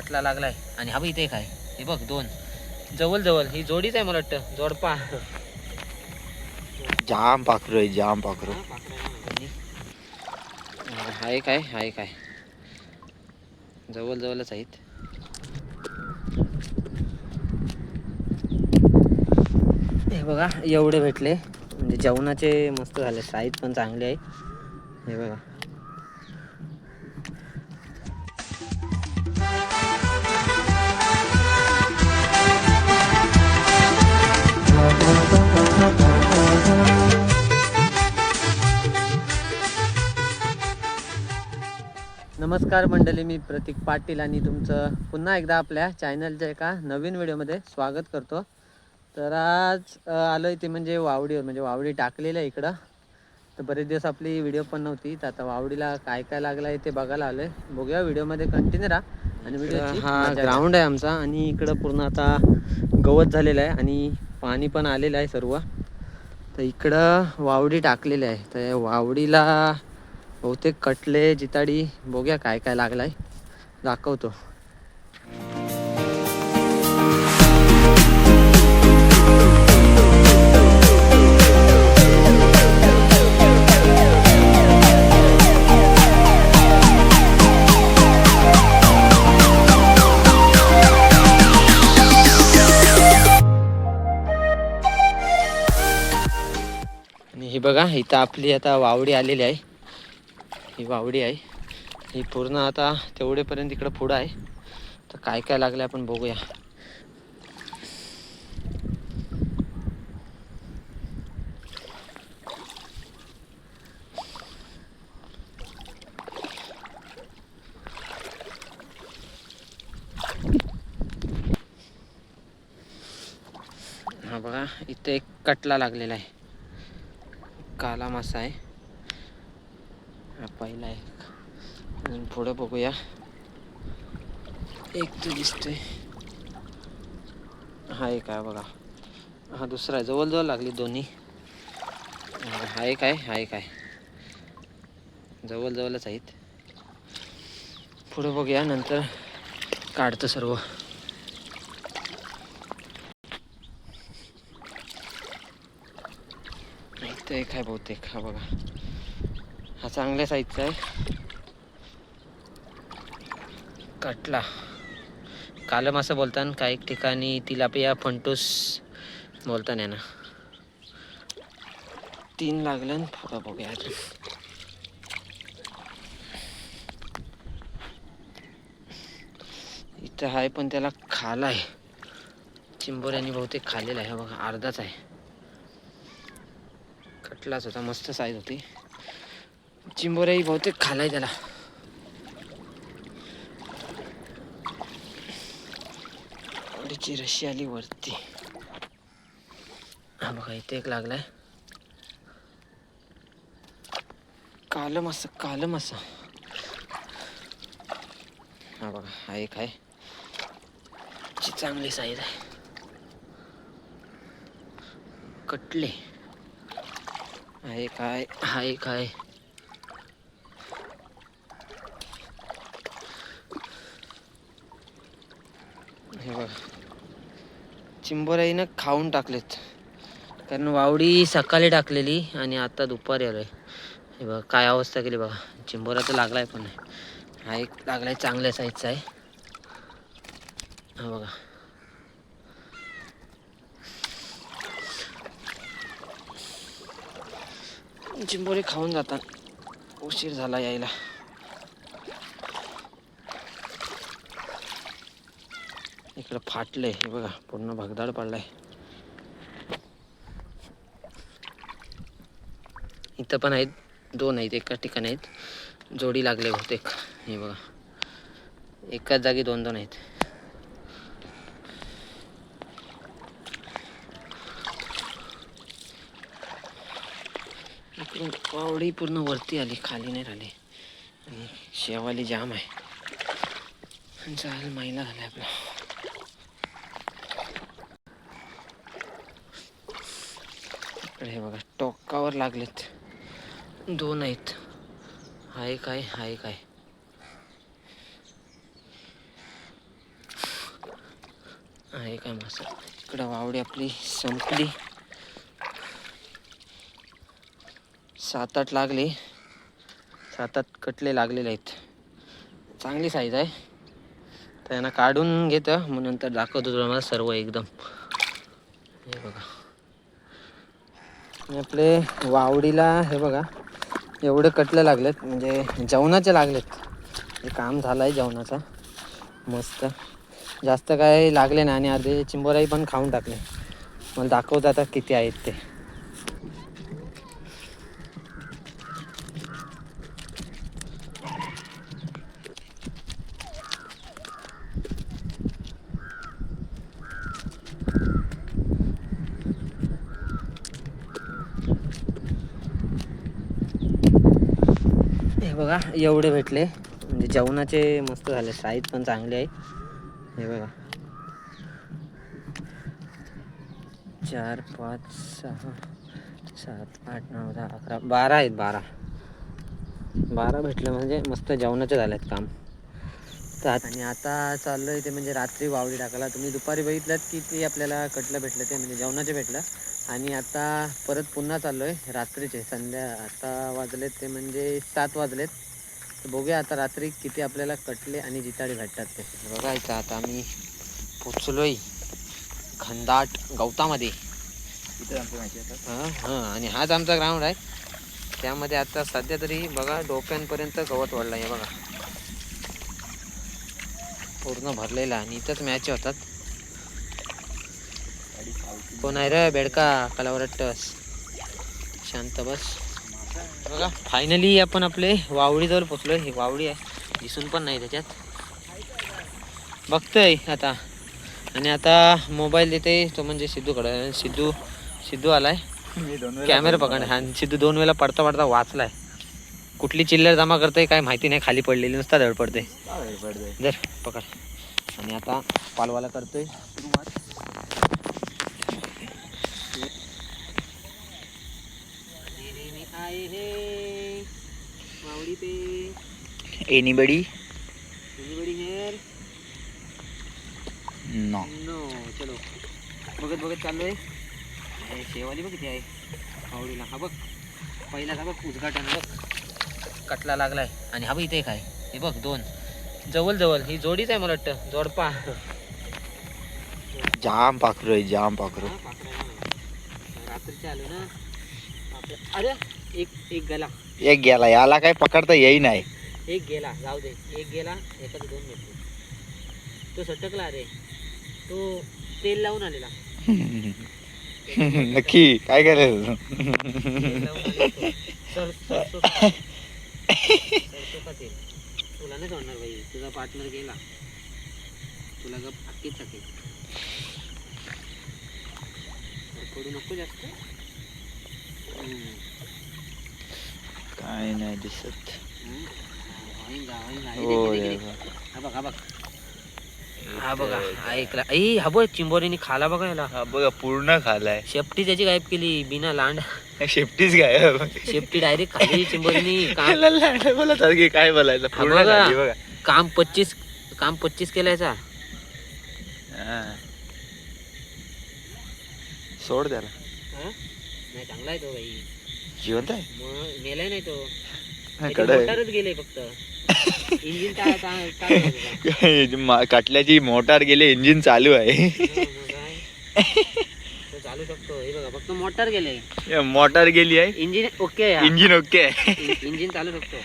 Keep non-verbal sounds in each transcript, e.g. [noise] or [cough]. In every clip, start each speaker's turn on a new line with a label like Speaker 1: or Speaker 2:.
Speaker 1: कटला लागलाय. आणि हा बघ इथे आहे. हे बघ दोन. जवळ जवळ ही जोडीच आहे मला वाटतं. जोडपा.
Speaker 2: जाम पाखरू आहे जाम पाखरू.
Speaker 1: हा एक आहे हा एक आहे. जवळ जवळच आहेत. हे बघा एवढे भेटले. म्हणजे जेवणाचे मस्त झाले. साईज पण चांगले आहे. हे बघा. नमस्कार मंडळी मी प्रतीक पाटील आणि तुमचं पुन्हा एकदा आपल्या चॅनलच्या एका नवीन व्हिडिओमध्ये स्वागत करतो. तर आज आलोय ते म्हणजे वावडीवर म्हणजे वावडी टाकलेलं आहे इकडं. तर बरेच दिवस आपली व्हिडिओ पण नव्हती तर आता वावडीला काय काय लागलं आहे ते बघायला आलोय. बघूया व्हिडिओमध्ये कंटिन्यू राहा आणि व्हिडिओ हा ग्राउंड आहे आमचा आणि इकडं पूर्ण आता गवत झालेलं आहे आणि पाणी पण आलेलं आहे सर्व. तर इकडं वावडी टाकलेली आहे. तर या वावडीला बहुतेक कटले जिताडी बघूया काय काय लागलाय? दाखवतो. आणि ही बघा इथं आपली आता वावडी आलेली आहे. ही वावडी आहे. ही पूर्ण आता तेवढेपर्यंत इकडं पुढं आहे. तर काय काय लागलं आपण बघूया. हा बघा इथे एक कटला लागलेला आहे. काला मासा आहे. पहिला एक. अजून पुढं बघूया. एक तर दिसतोय. हा एक आहे बघा. हा दुसरा आहे. जवळजवळ लागली दोन्ही. हा एक आहे हा एक आहे. जवळजवळच आहेत. पुढं बघूया नंतर काढतो सर्व. इथं एक आहे बहुतेक. हा बघा. हा चांगल्या साईजचा आहे. कटला. कालम असं बोलताना काही ठिकाणी तिलापिया फंटूस बोलताना ना. तीन लागलं पुढं बघूया अजून इथं आहे पण त्याला खाला आहे. चिंबोऱ्याने बहुतेक खाल्लेला आहे. बघा अर्धाच आहे. कटलाच होता मस्त साईज होती. चिंबोऱ्याही बहुतेक खालाय त्याला थोडीची रशी आली वरती हा बघा इथे एक लागलाय कालम असं कालम असं हा बघा हा एक आहे ची चांगली साईज आहे कटले हा एक आहे हा एक आहे हे बघा. चिंबोराईनं खाऊन टाकलेत. कारण वावडी सकाळी टाकलेली आणि आता दुपारी आलोय. हे बघा काय अवस्था केली बघा. चिंबोरा तर लागलाय पण हा एक लागलाय चांगल्या साईजचा आहे. हा बघा. चिंबोरे खाऊन जातात उशीर झाला यायला. इकडं फाटलंय. हे बघा पूर्ण भगदाड पडलाय. इथं पण आहेत दोन आहेत एकाच ठिकाणी आहेत. जोडी लागले बहुतेक. हे बघा. एकाच जागी दोन दोन आहेत. इकडून पावडी पूर्ण वरती आली खाली नाही राहिली. आणि शेवाली जाम आहे. चाल महिना झाला आपला. इकडे हे बघा टोकावर लागलेत. दोन आहेत. हा एक आहे हा एक आहे आहे काय मासा. इकडं वावडी आपली संपली. सात आठ लागले. सात आठ कटले लागलेले आहेत. चांगली साईज आहे. तर यांना काढून घेतं मग नंतर दाखवतो तुला मला सर्व एकदम. हे बघा. आपले वावडीला हे बघा एवढे कटले लागलेत म्हणजे जेवणाचे लागलेत. हे काम झालं आहे जेवणाचा. मस्त. जास्त काय लागले नाही आणि अर्धे चिंबोराई पण खाऊन टाकले. मला दाखवतो आता किती आहेत ते हे बघा एवढे भेटले. म्हणजे जेवणाचे मस्त झाले साईज पण चांगली आहे हे बघा. चार पाच सहा सात आठ नऊ दहा अकरा बारा आहेत बारा. बारा भेटले म्हणजे मस्त जेवणाचे झाले आहेत काम. तर आणि आता चाललं आहे ते म्हणजे रात्री वावडी टाकायला. तुम्ही दुपारी बघितलं की ते आपल्याला कटलं भेटलं ते म्हणजे जेवणाचे भेटलं. आणि आता परत पुन्हा चाललो आहे रात्रीचे. संध्या आता वाजलेत ते म्हणजे सात वाजलेत. तर बघूया आता रात्री किती आपल्याला कटले आणि जिताडे भेटतात ते. बघायचं आता आम्ही पोचलोय खंदाट गवतामध्ये. हां हां आणि हाच आमचा ग्राउंड आहे. त्यामध्ये आता सध्या तरी बघा डोक्यांपर्यंत गवत वाढलं आहे बघा. पूर्ण भरलेला आणि इथंच मॅच होतात. कोण आहे रे बेडका? कलावरट्टस शांत बस. बघा फायनली आपण आपले वावडीजवळ पोचलोय. ही वावडी आहे. दिसून पण नाही त्याच्यात. बघतोय आता. आणि आता मोबाईल देते. तो म्हणजे सिद्धूकडे. सिद्धू सिद्धू आलाय. कॅमेरा पकड. हा आणि सिद्धू दोन वेळा पडता पडता वाचलाय. कुठली चिल्लर जमा करते काय माहिती नाही. खाली पडलेली नुसता धड पडते जर पकड. आणि आता पालवाला करतोय सुरुवात तेरे में आए हैं मावडी पे
Speaker 2: anybody
Speaker 1: Anybody here?
Speaker 2: No
Speaker 1: no चलो. बघत बघत चाललोय. शेवाली बघ किती आहे. मावडीला हा बघ. पहिला हा बघ उद्घाटन बघ. कटला लागलाय. आणि हा बघ इथे काय हे बघ दोन. जवळ जवळ ही जोडीच आहे मला वाटतं. जोडपा.
Speaker 2: जाम पाखरू आहे जाम पाखरू.
Speaker 1: रात्रीचे आलो ना. अरे एक एक गेला.
Speaker 2: एक गेला. याला काय पकडता येई नाही
Speaker 1: एक गेला जाऊ दे एक गेला एखादं दोन भेटले तो सटकला अरे तो तेल लावून आलेला.
Speaker 2: नक्की काय करायचं?
Speaker 1: तेल नाही सोडणार भाई तुझा पार्टनर गेला. तुला गप अक्कीच टाकेल पडू नको जास्त.
Speaker 2: काय नाही दिसत. हो.
Speaker 1: हा बघ. ऐकला ऐ हा बघ चिंबोरीने खाला बघा याला.
Speaker 2: हा बघा पूर्ण खालाय.
Speaker 1: शेपटी त्याची गायब केली बिना लांड.
Speaker 2: शेपटीच काय
Speaker 1: शेपटी डायरेक्ट खाली चिंबोरीने [laughs] काम
Speaker 2: बोलत की काय बोलायचं? पूर्ण
Speaker 1: बघा.
Speaker 2: खाली बघा.
Speaker 1: काम पच्चीस काम पच्चीस केलायचा
Speaker 2: हा. सोड त्याला.
Speaker 1: हा? नाही चांगला आहे तो भाई
Speaker 2: जिवंत आहे?
Speaker 1: मग नाही तो.
Speaker 2: कडं.
Speaker 1: मोटारच गेले फक्त.
Speaker 2: कटल्याची [laughs] मोटार गेली इंजिन चालू आहे.
Speaker 1: हा, काय? तो चालू शकतो. हे बघा फक्त मोटार गेले.
Speaker 2: मोटार गेली आहे.
Speaker 1: इंजिन ओके आहे हा.
Speaker 2: इंजिन ओके आहे.
Speaker 1: इंजिन चालू शकतो.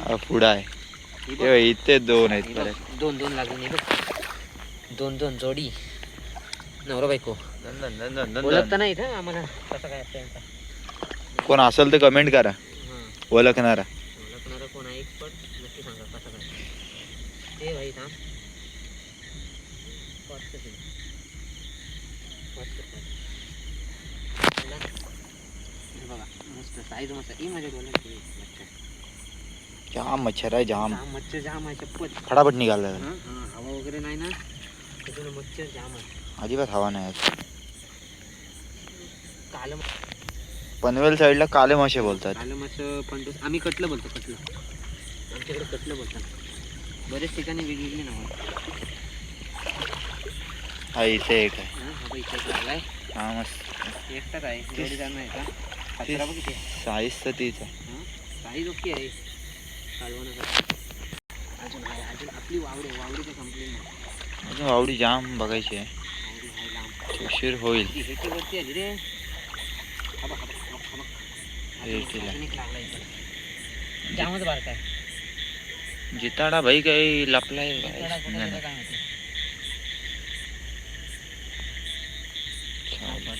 Speaker 2: हा, पुढं आहे.
Speaker 1: हे
Speaker 2: हे इथे दोन आहेत
Speaker 1: हे दोन दोन बघ. दोन दोन जोडी. नवरा बायको. ओळखता. नाही इथं? आम्हाला कसं काय असतं यांचा?
Speaker 2: कोण असेल तर कमेंट करा.
Speaker 1: हां.
Speaker 2: ओळखणारा.
Speaker 1: ओळखणारा कोण आहे नक्की सांगा कसं काय? ते भाई थांब. हे बघा मस्त साईज मस्त. ही माझ्या बोलत मच्छर.
Speaker 2: जाम मच्छर आहे जाम.
Speaker 1: जाम मच्छर जाम आहे
Speaker 2: फटाफट निघाला.
Speaker 1: हवा वगैरे नाही ना? मच्छर जाम
Speaker 2: अजिबात हवा नाही.
Speaker 1: काल
Speaker 2: पनवेल साईडला काले मासे बोलतात.
Speaker 1: आलं मग पण तो- आम्ही कटलं बोलतो कटलं. आमच्याकडे कटलं बोलतात. बरेच ठिकाणी वेगवेगळी नाव
Speaker 2: हा इथे एक आहे.
Speaker 1: हा
Speaker 2: हा मस्त.
Speaker 1: एकटाच आहे एवढी जाणं आहे का? कचरा बघ किती
Speaker 2: साईज तर तीच आहे.
Speaker 1: हा? काही ओके आहे. कालवणाचा. अजून आहे अजून आपली वावडे वावडी तर संपली नाही
Speaker 2: अजून आवडी जाम बघायची आहे. उशीर होईल.
Speaker 1: ती ह्याची वरती आली रे हा बघ, हा बघ,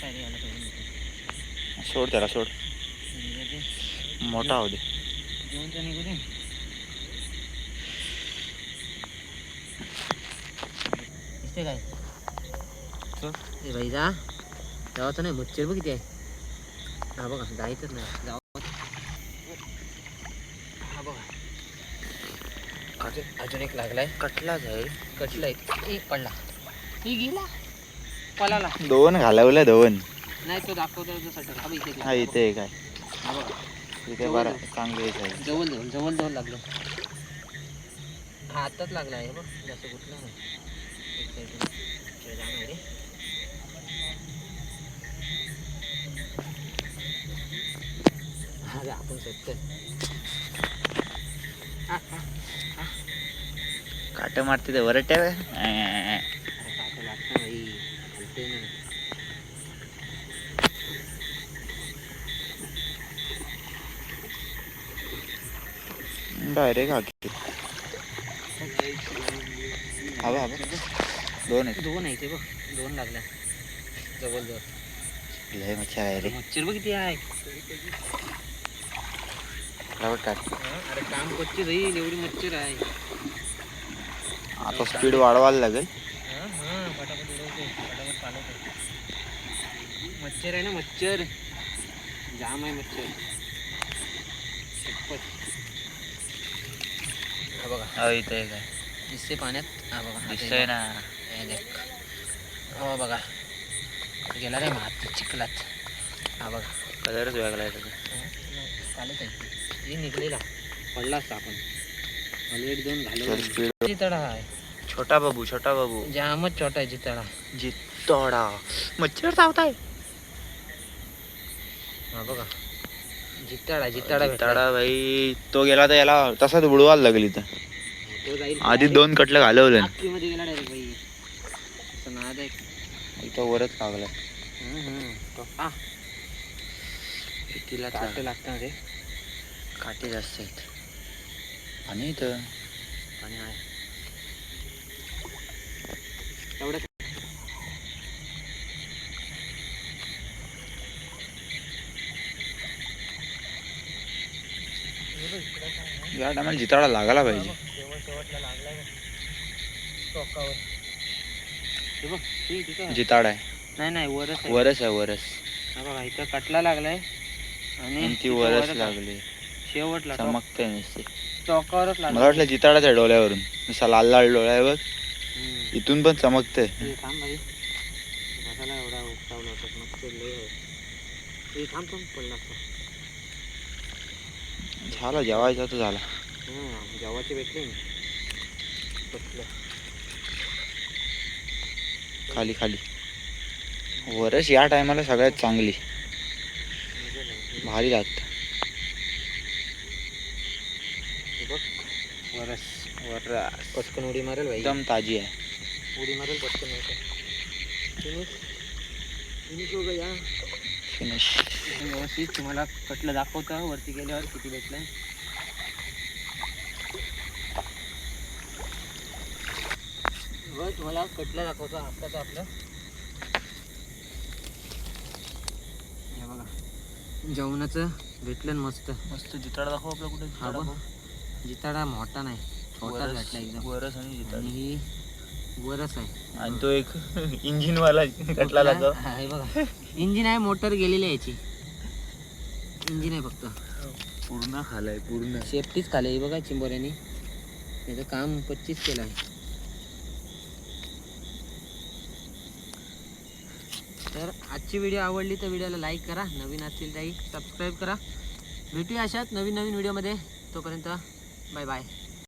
Speaker 1: दिसते काय ए भाई जा। जावाचं नाही मच्छर बघ किती आहे हा बघा जायचंच नाही जाव हा बघा अजून अजून एक लागलाय
Speaker 2: कटला जाईल
Speaker 1: कटलाय एक पडला ही गेला? पळाला
Speaker 2: दोन घालवलं दोन।
Speaker 1: नाही तो दाखवतो हा बघ इथे एक
Speaker 2: हा
Speaker 1: हा बघा
Speaker 2: इथे बरं चांगली आहे.
Speaker 1: जवळ जवळ जवळ जवळ लागलं. हा आत्ताच लागला आहे बघ जास्त कुठला नाही एक साईडून. इकडे जा ना रे. अरे आपण शोधतोय
Speaker 2: काट दोन आहेत.
Speaker 1: दोन आहे ते बघ. दोन लागल्या. जवळ जवळ
Speaker 2: लय मच्छर आहे रे.
Speaker 1: मच्छर बघ किती आहे. अरे काम कच्ची जाईल एवढी मच्छर आहे.
Speaker 2: आता स्पीड वाढवायला लागेल.
Speaker 1: हा हा फटाफट उडवते फटाफट चालवते. मच्छर आहे ना मच्छर. जाम आहे मच्छर. हा बघा.
Speaker 2: हो इथे आहे.
Speaker 1: दिसते पाण्यात. हा बघा
Speaker 2: दिसतंय ना.
Speaker 1: हे बघा. गेला रे मात चिखलात. हा बघा.
Speaker 2: कलरच वेगळा आहे
Speaker 1: कालच आहे. निघलेला. पडला असता आपण. ऑलरेडी दोन
Speaker 2: तर स्पीड
Speaker 1: जितडा आहे?
Speaker 2: छोटा बाबू छोटा बाबू.
Speaker 1: जामच छोटा आहे जितडा.
Speaker 2: जितोडा. मच्छर चावताय.
Speaker 1: हा बघा. जितडा जितडा
Speaker 2: जिताडा भाई तो गेला तर याला तसाच उडवायला लागेल इथं.
Speaker 1: तो जाईल.
Speaker 2: आधी दोन कटले घालवले. इथं वरच लागलाय. तिला
Speaker 1: काटे लागतं ना रे.
Speaker 2: काटे जास्त आहेत. आणि इथं.
Speaker 1: पाणी आहे. एवढं
Speaker 2: या टायमाला जिताडा लागायला पाहिजे.
Speaker 1: शेवट शेवटला लागलाय बघ. टोकावर. हे बघ ती तिथं
Speaker 2: जिताडा आहे.
Speaker 1: नाही नाही वरच आहे.
Speaker 2: वरच आहे वरच.
Speaker 1: हा बघा इथं कटला लागलाय. आणि
Speaker 2: आणि ती
Speaker 1: तिथं
Speaker 2: वरच
Speaker 1: आहे.
Speaker 2: लागली.
Speaker 1: शेवटला टोक-
Speaker 2: चमकते नुसते.
Speaker 1: टोकावरच
Speaker 2: मला
Speaker 1: लागला
Speaker 2: वाटलं जिताडाच आहे डोळ्यावरून. नुसता लाल लाल डोळा आहे बघ.
Speaker 1: हम्म.
Speaker 2: इथून पण चमकते
Speaker 1: ए, थांब भाई कशाला एवढा उठवला होता मग लय आहे. ए, थांब थांब पडला असता
Speaker 2: झाला जेवायचा तर झाला.
Speaker 1: हां जेवाचे भेटले ना.
Speaker 2: खाली खाली. वरच या टायमाला सगळ्यात चांगली. भारी लागतं.
Speaker 1: बघ. वरस
Speaker 2: वरस.
Speaker 1: पटकन उडी मारेल भाई.
Speaker 2: एकदम ताजी आहे.
Speaker 1: उडी मारेल पटकन फिनिश फिनिश हो
Speaker 2: फिनिश
Speaker 1: व्यवस्थित तुम्हाला कटलं दाखवतं. वरती गेल्यावर किती भेटलंय? बघ तुम्हाला कटलं दाखवतो हप्त्याचं आपलं. हे बघा. जेवणाचं भेटलं ना मस्त.
Speaker 2: मस्त जिताडा दाखव आपला कुठे
Speaker 1: हा बघ. जिताडा मोठा नाही छोटा भेटला एकदम.
Speaker 2: वरस आणि
Speaker 1: आणि ही वरच आहे.
Speaker 2: आणि तो एक [laughs] इंजिन वाला कटला लागतो
Speaker 1: हा, हे बघा. इंजिन आहे मोटर गेलेली आहे याची. इंजिन आहे फक्त.
Speaker 2: पूर्ण खालाय पूर्ण.
Speaker 1: सेफ्टीच खाली बघा चिंबोऱ्याने. त्याचं काम पच्चीस केलं आहे. आजची व्हिडिओ आवडली तर व्हिडिओला लाईक करा. नवीन असतील त्याही सबस्क्राईब करा. भेटूया अशात नवीन नवीन व्हिडिओमध्ये तोपर्यंत बाय बाय